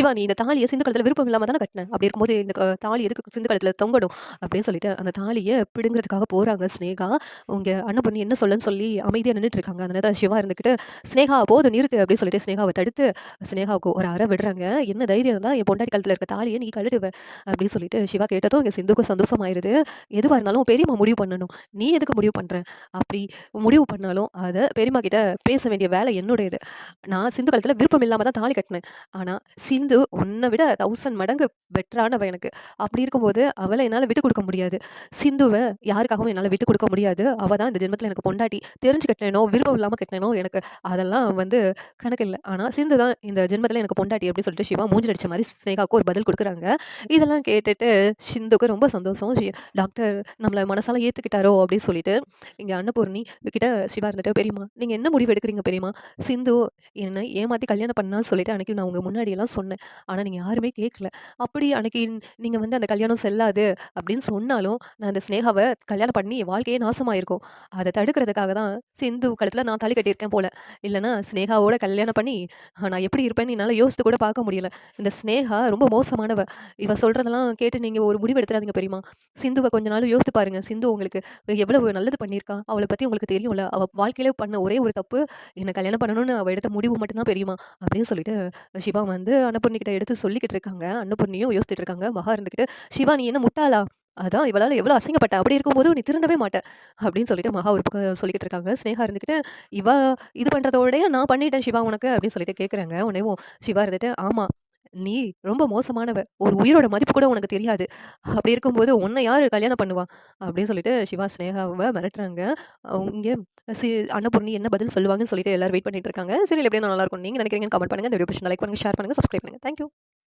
சிவா நீ இந்த தாலியை சிந்து கழுத்தில் விருப்பம் இல்லாமல் தானே கட்டினேன் அப்படி இருக்கும்போது இந்த தாலி எதுக்கு சிந்து கழுத்தில் தொங்கணும் அப்படின்னு சொல்லிட்டு அந்த தாலியை பிடுங்கிறதுக்காக போகிறாங்க சினேகா. உங்கள் அண்ணன் என்ன சொல்லன்னு சொல்லி அமைதியாக நின்றுட்டு இருக்காங்க. அந்த நேரத்தில் சிவா இருந்துகிட்டு, "சினேகா போது நிறுத்து" அப்படின்னு சொல்லிட்டு ஸ்னேகாவை தடுத்து, சினேகாவுக்கு ஒரு அறை விடுறாங்க. "என்ன தைரியம் தான் என் பொண்டாட்டி கழுத்தில் இருக்க தாலியை நீ கழுடுவேன் அப்படின்னு சொல்லிட்டு சிவா கேட்டதும் இங்கே சிந்துக்கும் சந்தோஷமாயிருது. எதுவாக இருந்தாலும் பெரியம்மா முடிவு பண்ணணும். நீ எதுக்கு முடிவு பண்ணுறேன் அப்படி முடிவு பண்ணாலும் அதை பெரியம்மா கிட்ட பேச வேண்டிய வேலை என்னுடையது. நான் சிந்து கழுத்தில் விருப்பம் இல்லாமல் தான் தாலி கட்டினேன். ஆனால் சிந்து உன்ன விட தௌசண்ட் மடங்கு பெட்டரானவ எனக்கு. அப்படி இருக்கும்போது அவளை என்னால் விட்டு கொடுக்க முடியாது. சிந்துவை யாருக்காகவும் என்னால் விட்டு கொடுக்க முடியாது. அவள் தான் இந்த ஜென்மத்தில் எனக்கு பொண்டாட்டி. தெரிஞ்சு கட்டினேனோ, விருப்பம் இல்லாமல் கட்டினேனோ எனக்கு அதெல்லாம் வந்து கணக்கில்லை ஆனால் சிந்து தான் இந்த ஜென்மத்தில் எனக்கு பொண்டாட்டி அப்படின்னு சொல்லிட்டு சிவா மூஞ்சி அடிச்ச மாதிரி சினேகாவுக்கு ஒரு பதில் கொடுக்குறாங்க இதெல்லாம் கேட்டுட்டு சிந்துக்கு ரொம்ப சந்தோஷம். ஷி டாக்டர் நம்மளை மனசால ஏற்றுக்கிட்டாரோ அப்படின்னு சொல்லிட்டு, இங்கே அன்னபூர்ணி கிட்ட சிவா இருந்துட்டு, "பெரியம்மா நீங்கள் என்ன முடிவு எடுக்கிறீங்க பெரியம்மா? சிந்து என்னை ஏமாற்றி கல்யாணம் பண்ணான்னு சொல்லிட்டு அன்னைக்கு நான் உங்கள் முன்னாடியெல்லாம் சொன்னேன். ஆனால் நீங்கள் யாருமே கேட்கல. அப்படி அன்னைக்கு நீங்கள் வந்து அந்த கல்யாணம் செல்லாது அப்படின்னு சொன்னாலும், நான் அந்த ஸ்னேகாவை கல்யாணம் பண்ணி என் வாழ்க்கையே நாசமாயிருக்கும். அதை தடுக்கிறதுக்காக தான் சிந்து கழுத்தில் நான் தாலி கட்டியிருக்கேன் போல. இல்லைனா ஸ்னேகாவோட கல்யாணம் பண்ணி நான் எப்படி இருப்பேன்னு என்னால் யோசித்து கூட பார்க்க முடியல. இந்த சினேகா ரொம்ப மோசமானவ. இவ சொல்கிறதெல்லாம் கேட்டு நீங்கள் ஒரு முடிவு எடுத்துறாதீங்க பெரியம்மா. சிந்துவை கொஞ்ச நாள் யோசித்து பாருங்க. சிந்து உங்களுக்கு எவ்வளவு நல்லது பண்ணியிருக்கா. அவளை பற்றி உங்களுக்கு தெரியும்ல. அவள் வாழ்க்கையில பண்ண ஒரே ஒரு தப்பு என்னை கல்யாணம் பண்ணணும்னு அவள் எடுத்த முடிவு மட்டும்தான் பெரியம்மா. அப்படின்னு சொல்லிட்டு சிவா வந்து அன்னபூர்ணி கிட்ட எடுத்து சொல்லிக்கிட்டு இருக்காங்க. அன்னபூர்ணியும் யோசிச்சுட்டு இருக்காங்க. மகா இருந்துகிட்டு, "சிவா நீ என்ன முட்டாளா? அதான் இவளால் எவ்வளோ அசிங்கப்பட்ட. அப்படி இருக்கும்போது நீ திருந்தவே மாட்டேன் அப்படின்னு சொல்லிட்டு மகா ஒரு சொல்லிக்கிட்டு இருக்காங்க. சினேகா இருந்துக்கிட்டு "இவ இது பண்ணுறதோடய நான் பண்ணிட்டேன் சிவா உனக்கு" அப்படின்னு சொல்லிட்டு கேட்குறாங்க. உனவும் சிவா இருந்துட்டு, "ஆமா. நீ ரொம்ப மோசமானவ. ஒரு உயிரோட மதிப்பு கூட உனக்கு தெரியாது. அப்படி இருக்கும்போது உன்னை யார் கல்யாணம் பண்ணுவா?" அப்படின்னு சொல்லிட்டு சிவா ஸ்னேகாவை மிரட்டுறாங்க. அவங்க சி அன்னபூர்ணி என்ன பதில் சொல்லுவாங்கன்னு சொல்லிட்டு எல்லாரும் வெயிட் பண்ணிட்டு இருக்காங்க. சரி எப்படியும் நல்லா இருக்கும் நீங்க நினைக்கிறீங்கன்னு கமெண்ட் பண்ணுங்க. இந்த வீடியோ லைக் பண்ணுங்க, ஷேர் பண்ணுங்க, சப்ஸ்கிரைப் பண்ணுங்க. Thank you.